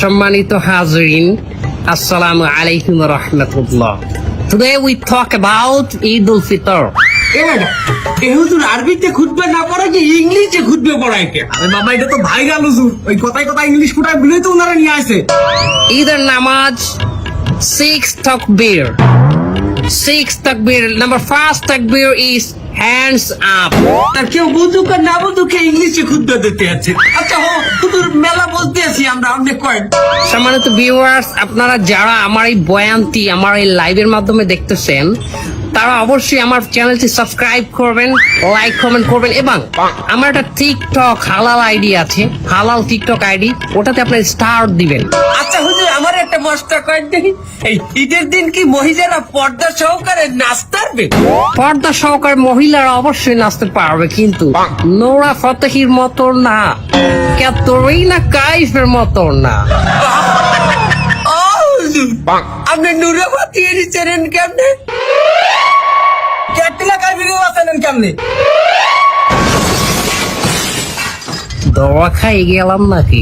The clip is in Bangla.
সম্মানিত হাজরিন আসসালামু আলাইকুম রহমতুল্লাহ Today we talk about Eid ul-Fitr. এ বেটা এ হুজুর আরবিতে খুঁজবে না পড়ে কি ইংলিশে খুঁজবে পড়ায় কে আরে বাবা এটা তো ভাইরাল হুজুর ওই কথায় কথা ইংলিশ ফুটায় বলেই তো ওনারা নিয়ে আসে ঈদের নামাজ six takbir. Six takbir. Number first takbir is hands up. তার কেউ বুঝুক আর না বুঝুক ইংলিশে খুঁজবে দিতে আছে আচ্ছা মেলা বলতে আছি আমরা সম্মানিত ভিউয়ার্স আপনারা যারা আমার এই বয়ানটি আমার এই লাইভের মাধ্যমে দেখতেছেন তারা অবশ্যই আমার চ্যানেলটি সাবস্ক্রাইব করবেন লাইক কমেন্ট করবেন এবং আমার একটা টিকটক হালাল আইডি আছে হালাল টিকটক আইডি ওটাতে আপনার স্টার দিবেন। আচ্ছা দেখি এই ঈদের দিন কি মহিলারা পর্দা সহকারে নাচতারবে? পর্দা সহকারে মহিলারা অবশ্যই নাচতে পারবে কিন্তু নোরা ফতেহির মতো না। ক্যাথরিনা কাইফের মতো না? আপনি এর চেনেন কেমনে? ক্যাটরিনা কাইফের আছেন কেমনে? দোয়া খাই গেলাম নাকি?